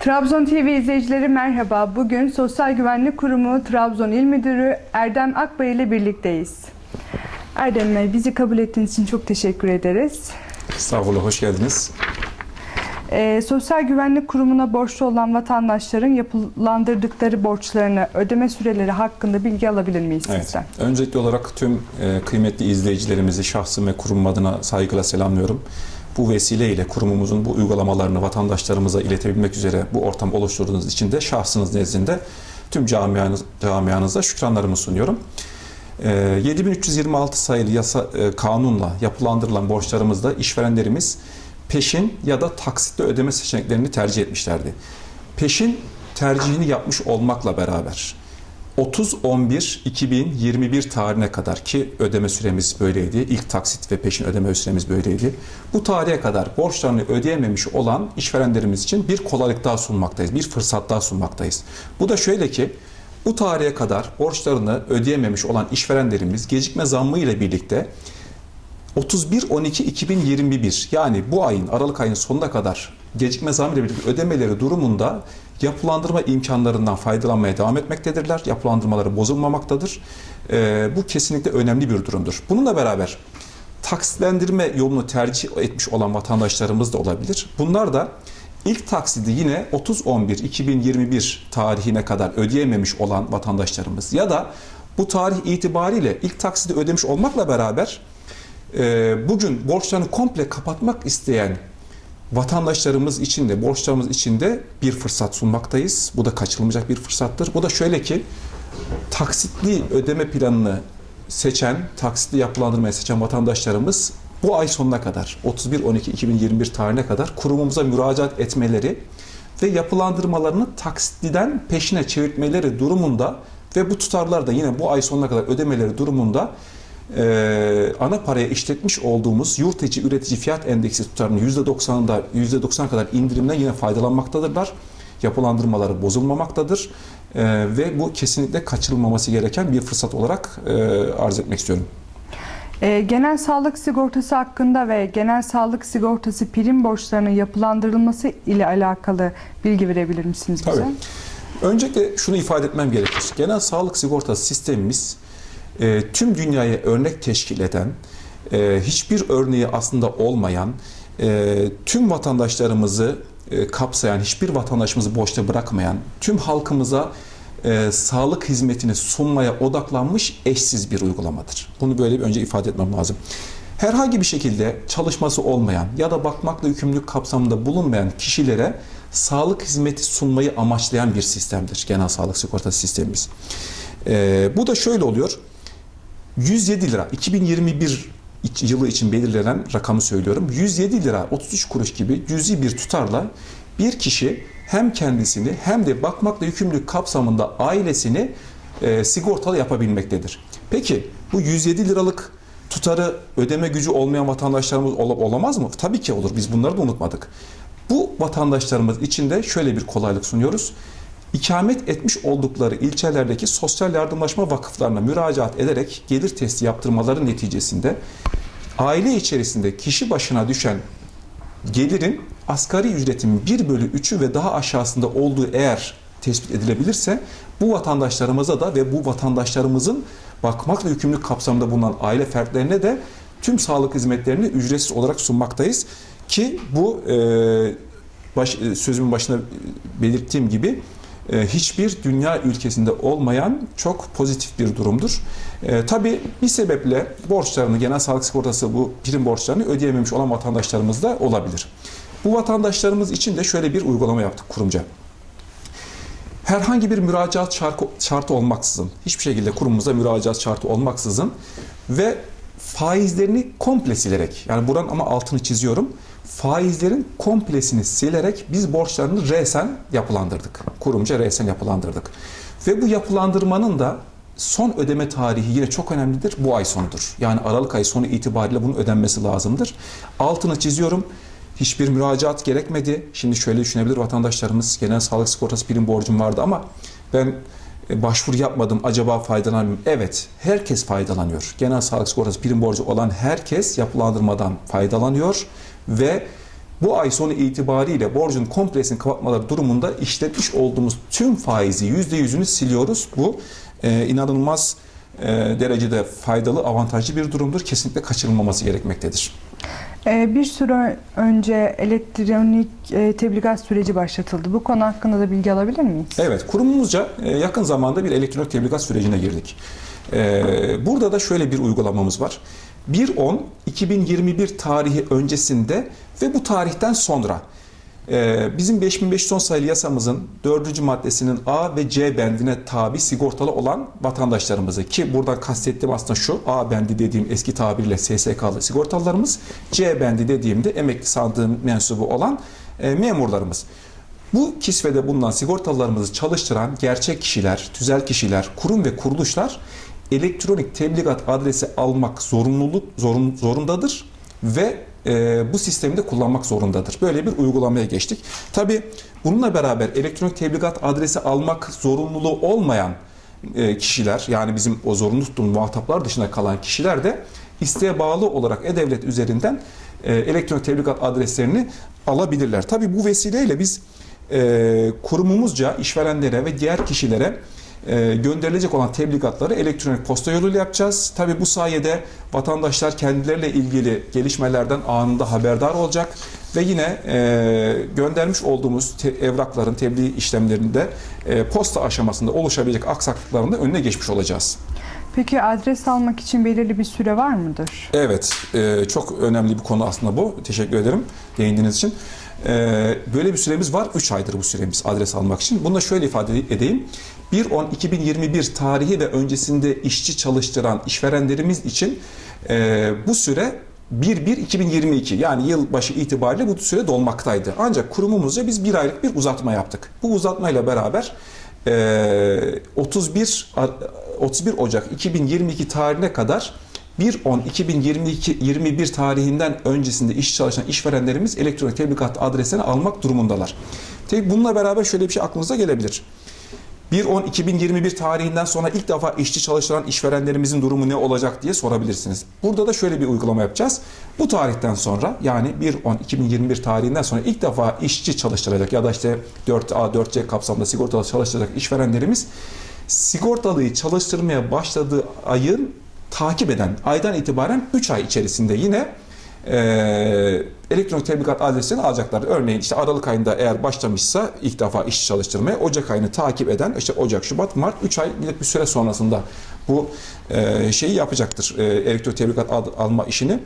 Trabzon TV izleyicileri merhaba. Bugün Sosyal Güvenlik Kurumu Trabzon İl Müdürü Erdem Akbay ile birlikteyiz. Erdem Bey bizi kabul ettiğiniz için çok teşekkür ederiz. Estağfurullah, hoş geldiniz. Ee, Sosyal Güvenlik Kurumu'na borçlu olan vatandaşların yapılandırdıkları borçlarını ödeme süreleri hakkında bilgi alabilir miyiz Evet. sizden? Öncelikli olarak tüm e, kıymetli izleyicilerimizi şahsım ve kurum adına saygıyla selamlıyorum. Bu vesileyle kurumumuzun bu uygulamalarını vatandaşlarımıza iletebilmek üzere bu ortam oluşturduğunuz için de şahsınız nezdinde tüm camianız, camianıza şükranlarımı sunuyorum. E, 7326 sayılı yasa e, kanunla yapılandırılan borçlarımızda işverenlerimiz peşin ya da taksitle ödeme seçeneklerini tercih etmişlerdi. Peşin tercihini yapmış olmakla beraber 30-11-2021 tarihine kadar ki ödeme süremiz böyleydi. İlk taksit ve peşin ödeme süremiz böyleydi. Bu tarihe kadar borçlarını ödeyememiş olan işverenlerimiz için bir kolaylık daha sunmaktayız. Bir fırsat daha sunmaktayız. Bu da şöyle ki bu tarihe kadar borçlarını ödeyememiş olan işverenlerimiz gecikme zammı ile birlikte 31-12-2021 yani bu ayın Aralık ayının sonuna kadar gecikme zammı ile birlikte ödemeleri durumunda yapılandırma imkanlarından faydalanmaya devam etmektedirler. Yapılandırmaları bozulmamaktadır. Ee, bu kesinlikle önemli bir durumdur. Bununla beraber taksitlendirme yolunu tercih etmiş olan vatandaşlarımız da olabilir. Bunlar da ilk taksidi yine 30-11-2021 tarihine kadar ödeyememiş olan vatandaşlarımız ya da bu tarih itibariyle ilk taksidi ödemiş olmakla beraber e, bugün borçlarını komple kapatmak isteyen vatandaşlarımız için de borçlarımız için de bir fırsat sunmaktayız. Bu da kaçırılmayacak bir fırsattır. Bu da şöyle ki taksitli ödeme planını seçen, taksitli yapılandırmayı seçen vatandaşlarımız bu ay sonuna kadar 31-12-2021 tarihine kadar kurumumuza müracaat etmeleri ve yapılandırmalarını taksitliden peşine çevirtmeleri durumunda ve bu tutarlar da yine bu ay sonuna kadar ödemeleri durumunda e, ana paraya işletmiş olduğumuz yurt içi üretici fiyat endeksi tutarının %90'ında %90 kadar indirimden yine faydalanmaktadırlar. Yapılandırmaları bozulmamaktadır E, ve bu kesinlikle kaçırılmaması gereken bir fırsat olarak e, arz etmek istiyorum. Ee, genel sağlık sigortası hakkında ve genel sağlık sigortası prim borçlarının yapılandırılması ile alakalı bilgi verebilir misiniz bize? Tabii. Öncelikle şunu ifade etmem gerekir. Genel sağlık sigortası sistemimiz e, tüm dünyaya örnek teşkil eden, e, hiçbir örneği aslında olmayan, e, tüm vatandaşlarımızı e, kapsayan, hiçbir vatandaşımızı boşta bırakmayan, tüm halkımıza e, sağlık hizmetini sunmaya odaklanmış eşsiz bir uygulamadır. Bunu böyle bir önce ifade etmem lazım. Herhangi bir şekilde çalışması olmayan ya da bakmakla yükümlülük kapsamında bulunmayan kişilere sağlık hizmeti sunmayı amaçlayan bir sistemdir genel sağlık sigortası sistemimiz. E, bu da şöyle oluyor. 107 lira 2021 iç- yılı için belirlenen rakamı söylüyorum. 107 lira 33 kuruş gibi cüzi bir tutarla bir kişi hem kendisini hem de bakmakla yükümlülük kapsamında ailesini e, sigortalı yapabilmektedir. Peki bu 107 liralık tutarı ödeme gücü olmayan vatandaşlarımız ol- olamaz mı? Tabii ki olur. Biz bunları da unutmadık. Bu vatandaşlarımız için de şöyle bir kolaylık sunuyoruz. İkamet etmiş oldukları ilçelerdeki sosyal yardımlaşma vakıflarına müracaat ederek gelir testi yaptırmaları neticesinde aile içerisinde kişi başına düşen gelirin asgari ücretin 1 bölü 3'ü ve daha aşağısında olduğu eğer tespit edilebilirse bu vatandaşlarımıza da ve bu vatandaşlarımızın bakmakla yükümlülük kapsamında bulunan aile fertlerine de tüm sağlık hizmetlerini ücretsiz olarak sunmaktayız. Ki bu e, baş, sözümün başında belirttiğim gibi hiçbir dünya ülkesinde olmayan çok pozitif bir durumdur. E, tabii bir sebeple borçlarını, genel sağlık sigortası bu prim borçlarını ödeyememiş olan vatandaşlarımız da olabilir. Bu vatandaşlarımız için de şöyle bir uygulama yaptık kurumca. Herhangi bir müracaat şartı olmaksızın, hiçbir şekilde kurumumuza müracaat şartı olmaksızın ve faizlerini komple silerek, yani buranın ama altını çiziyorum, faizlerin komplesini silerek biz borçlarını resen yapılandırdık. Kurumca resen yapılandırdık. Ve bu yapılandırmanın da son ödeme tarihi yine çok önemlidir. Bu ay sonudur. Yani Aralık ayı sonu itibariyle bunun ödenmesi lazımdır. Altını çiziyorum. Hiçbir müracaat gerekmedi. Şimdi şöyle düşünebilir vatandaşlarımız. Genel sağlık sigortası prim borcum vardı ama ben e, başvuru yapmadım acaba faydalanır mıyım? Evet herkes faydalanıyor. Genel sağlık sigortası prim borcu olan herkes yapılandırmadan faydalanıyor ve bu ay sonu itibariyle borcun komplesini kapatmaları durumunda işletmiş olduğumuz tüm faizi %100'ünü siliyoruz. Bu e, inanılmaz e, derecede faydalı, avantajlı bir durumdur. Kesinlikle kaçırılmaması gerekmektedir. Ee, bir süre önce elektronik e, tebligat süreci başlatıldı. Bu konu hakkında da bilgi alabilir miyiz? Evet, kurumumuzca e, yakın zamanda bir elektronik tebligat sürecine girdik. E, Burada da şöyle bir uygulamamız var. 1.10.2021 tarihi öncesinde ve bu tarihten sonra e, bizim 5510 sayılı yasamızın 4. maddesinin A ve C bendine tabi sigortalı olan vatandaşlarımızı ki buradan kastettiğim aslında şu A bendi dediğim eski tabirle SSK'lı sigortalılarımız C bendi dediğimde emekli sandığı mensubu olan e, memurlarımız. Bu kisvede bulunan sigortalılarımızı çalıştıran gerçek kişiler, tüzel kişiler, kurum ve kuruluşlar elektronik tebligat adresi almak zorunluluk zorun, zorundadır ve e, bu sistemi de kullanmak zorundadır. Böyle bir uygulamaya geçtik. Tabi bununla beraber elektronik tebligat adresi almak zorunluluğu olmayan e, kişiler yani bizim o zorunlu tuttuğumuz muhataplar dışında kalan kişiler de isteğe bağlı olarak e-devlet üzerinden e, elektronik tebligat adreslerini alabilirler. Tabi bu vesileyle biz e, kurumumuzca işverenlere ve diğer kişilere e, gönderilecek olan tebligatları elektronik posta yoluyla yapacağız. Tabi bu sayede vatandaşlar kendileriyle ilgili gelişmelerden anında haberdar olacak ve yine e, göndermiş olduğumuz te- evrakların tebliğ işlemlerinde e, posta aşamasında oluşabilecek aksaklıkların da önüne geçmiş olacağız. Peki adres almak için belirli bir süre var mıdır? Evet, e, çok önemli bir konu aslında bu. Teşekkür ederim değindiğiniz için. E, böyle bir süremiz var. 3 aydır bu süremiz adres almak için. Bunu da şöyle ifade edeyim. 1.10.2021 tarihi ve öncesinde işçi çalıştıran işverenlerimiz için e, bu süre 1-1-2022 yani yılbaşı itibariyle bu süre dolmaktaydı. Ancak kurumumuzca biz bir aylık bir uzatma yaptık. Bu uzatmayla beraber 31 31 Ocak 2022 tarihine kadar 1.10.2022-21 tarihinden öncesinde iş çalışan işverenlerimiz elektronik tebligat adresini almak durumundalar. Tabii bununla beraber şöyle bir şey aklınıza gelebilir. 1.10.2021 tarihinden sonra ilk defa işçi çalıştıran işverenlerimizin durumu ne olacak diye sorabilirsiniz. Burada da şöyle bir uygulama yapacağız. Bu tarihten sonra yani 1.10.2021 tarihinden sonra ilk defa işçi çalıştıracak ya da işte 4A, 4C kapsamında sigortalı çalıştıracak işverenlerimiz sigortalıyı çalıştırmaya başladığı ayın takip eden aydan itibaren 3 ay içerisinde yine e, elektronik tebligat adresini alacaklar. Örneğin işte Aralık ayında eğer başlamışsa ilk defa iş çalıştırmaya Ocak ayını takip eden işte Ocak, Şubat, Mart 3 aylık bir süre sonrasında bu e, şeyi yapacaktır. E, elektronik tebligat ad- alma işini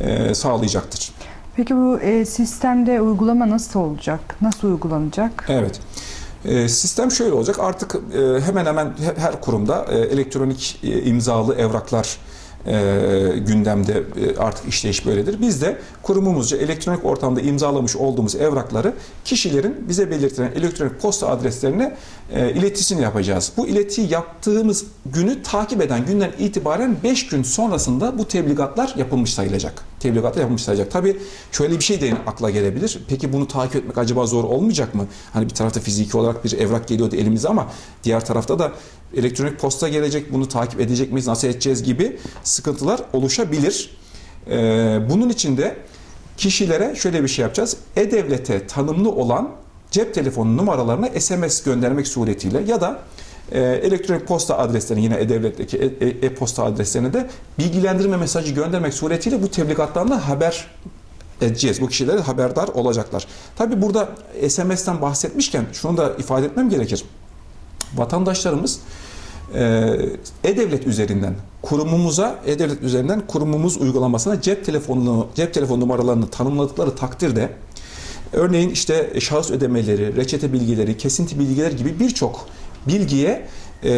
e, sağlayacaktır. Peki bu e, sistemde uygulama nasıl olacak? Nasıl uygulanacak? Evet. E, Sistem şöyle olacak. Artık e, hemen hemen he- her kurumda e, elektronik imzalı evraklar gündemde e, artık işleyiş böyledir. Biz de kurumumuzca elektronik ortamda imzalamış olduğumuz evrakları kişilerin bize belirtilen elektronik posta adreslerine e, iletisini yapacağız. Bu iletiyi yaptığımız günü takip eden günden itibaren 5 gün sonrasında bu tebligatlar yapılmış sayılacak. Tebligatlar yapılmış sayılacak. Tabii şöyle bir şey de akla gelebilir. Peki bunu takip etmek acaba zor olmayacak mı? Hani bir tarafta fiziki olarak bir evrak geliyordu elimize ama diğer tarafta da elektronik posta gelecek. Bunu takip edecek miyiz? Nasıl edeceğiz gibi sıkıntılar oluşabilir. Ee, bunun için de kişilere şöyle bir şey yapacağız. E-Devlet'e tanımlı olan cep telefonu numaralarına SMS göndermek suretiyle ya da elektronik posta adreslerini yine E-Devlet'teki e- e- e-posta adreslerine de bilgilendirme mesajı göndermek suretiyle bu tebligattan haber edeceğiz. Bu kişilere haberdar olacaklar. Tabi burada SMS'ten bahsetmişken şunu da ifade etmem gerekir. Vatandaşlarımız e, e-devlet üzerinden kurumumuza e-devlet üzerinden kurumumuz uygulamasına cep telefonunu cep telefon numaralarını tanımladıkları takdirde örneğin işte şahıs ödemeleri, reçete bilgileri, kesinti bilgileri gibi birçok bilgiye e,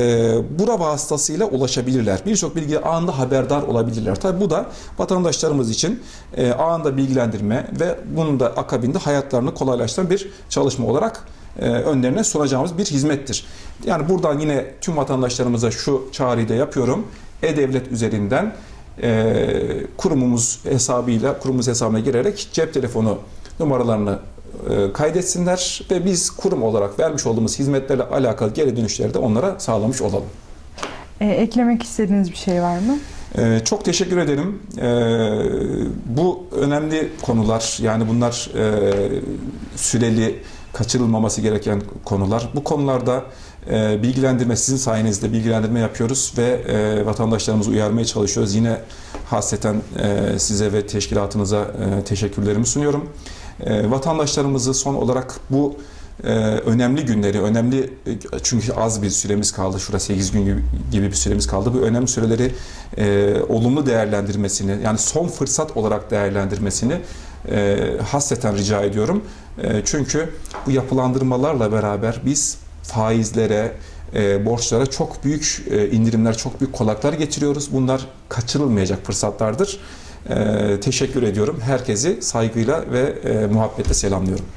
bura vasıtasıyla ulaşabilirler. Birçok bilgiye anında haberdar olabilirler. Tabi bu da vatandaşlarımız için e, anında bilgilendirme ve bunun da akabinde hayatlarını kolaylaştıran bir çalışma olarak e, önlerine sunacağımız bir hizmettir. Yani buradan yine tüm vatandaşlarımıza şu çağrıyı da yapıyorum. E-Devlet üzerinden e, kurumumuz hesabıyla, kurumumuz hesabına girerek cep telefonu numaralarını kaydetsinler ve biz kurum olarak vermiş olduğumuz hizmetlerle alakalı geri dönüşleri de onlara sağlamış olalım. E, eklemek istediğiniz bir şey var mı? Ee, çok teşekkür ederim. Ee, bu önemli konular yani bunlar e, süreli kaçırılmaması gereken konular. Bu konularda e, bilgilendirme sizin sayenizde bilgilendirme yapıyoruz ve e, vatandaşlarımızı uyarmaya çalışıyoruz. Yine hasreten e, size ve teşkilatınıza e, teşekkürlerimi sunuyorum. E, vatandaşlarımızı son olarak bu e, önemli günleri, önemli çünkü az bir süremiz kaldı. Şurada 8 gün gibi, bir süremiz kaldı. Bu önemli süreleri e, olumlu değerlendirmesini, yani son fırsat olarak değerlendirmesini e, hasreten rica ediyorum. E, çünkü bu yapılandırmalarla beraber biz faizlere, e, borçlara çok büyük e, indirimler, çok büyük kolaylıklar getiriyoruz. Bunlar kaçırılmayacak fırsatlardır. E, teşekkür ediyorum. Herkesi saygıyla ve e, muhabbetle selamlıyorum.